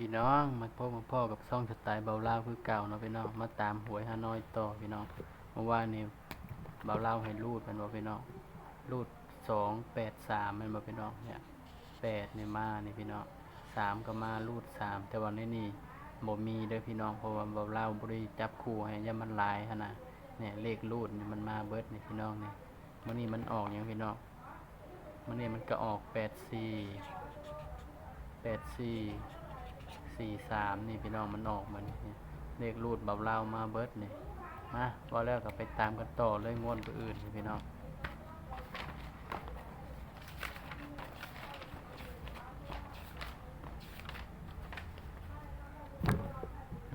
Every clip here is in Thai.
พี่น้องมาพบมาพ่อกับซ่องสไตล์เบาเล่าคือเก่าเนาะพี่น้องมาตามหวยฮานอยต่อพี่น้องเมื่อวานนี้เบาเล่าให้รูดมันบ่พี่น้องรูดสองแปดสามมันบ่พี่น้องเนี่ยแปดเนี่ยมาเนี่พี่น้องสามก็มารูดสามแต่วันนี้นี่บ่มีเด้อพี่น้องเพราะว่าเบาเล่าบ่ได้จับคู่ให้ยามันหลายนะเนี่ยเลขรูดนี่มันมาเบิดนี่พี่น้องเนี่ยมื้อนี้มันออกหยังพี่น้องมื้อนี้มันก็ออกแปดสี่แปดสี่ สี่สามนี่พี่น้องมันออกมานี่เลขรูดเบาเล่ามาเบิร์ดนี่มาพอแล้วก็ไปตามกันต่อเลยงวดตัวอื่นพี่น้อง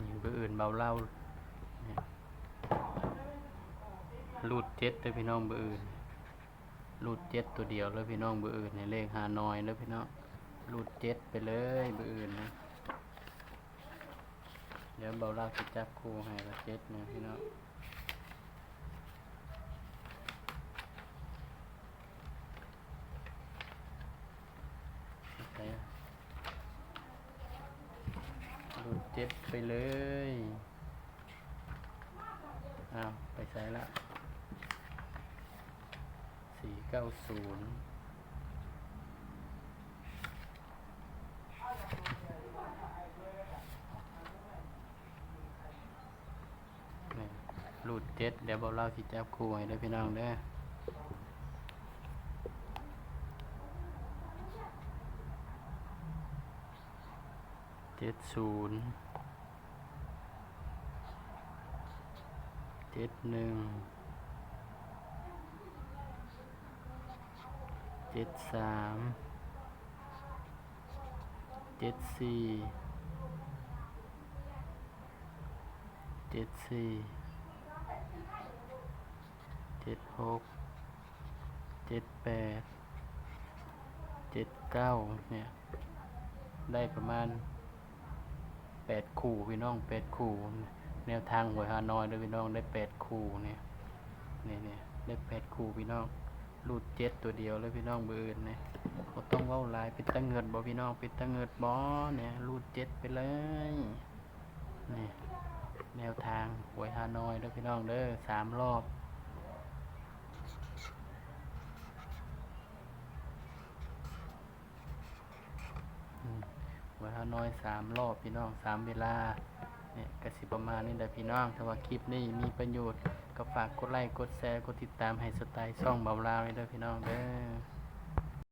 นี่เบอร์อื่นเบาเล่ารูดเจ็ดเลยพี่น้องเบอร์อื่นรูดเจ็ดตัวเดียวเลยพี่น้องเบอร์อื่นในเลขหาน้อยเลยพี่น้องรูดเจ็ดไปเลยเบอร์อื่นนะ ดี๋ยวเบาลากสิจับคู่ให้ละเจ็ดเนี่ยพี่น้องไปอะหลุดเจ็ดไปเลย อ้าว ไปใส่ละสี่เก้าศูนย์ นี่ รูดเจ็ดเดี๋ยวบอกเล่าสิจับคู่ให้เด้อพี่น้องเด้อเจ็ดศูนย์เจ็ดหนึ่งเจ็ดสามเจ็ดสี่เจ็ดสี่ เจ็ดหกเจ็ดแปดเจ็ดเก้าเนี่ย ได้ประมาณแปดคู่พี่น้องแปดคู่ แนวทางหวยฮานอยด้วยพี่น้องได้แปดคู่เนี่ยเนี่ยเนี่ยได้แปดคู่พี่น้องรูดเจ็ดตัวเดียวเลยพี่น้องเบอร์อื่นเนี่ยก็ต้องเว้าลายเป็นตั้งเงินบ่พี่น้องเป็นตั้งเงินบ่เนี่ยรูดเจ็ดไปเลยนี่แนวทางหวยฮานอยด้วยพี่น้องเด้อสามรอบ อืมาว้ฮานอยสามรอบพี่น้องสามเวลาเนี่ยกสิประมาณนี้แหละพี่น้องถ้าว่าคลิปนี้มีประโยชน์ก็ฝากกดไลค์กดแชร์กดติดตามให้สไตล์ช่องเบาลาวไว้ด้วยพี่น้องเด้อ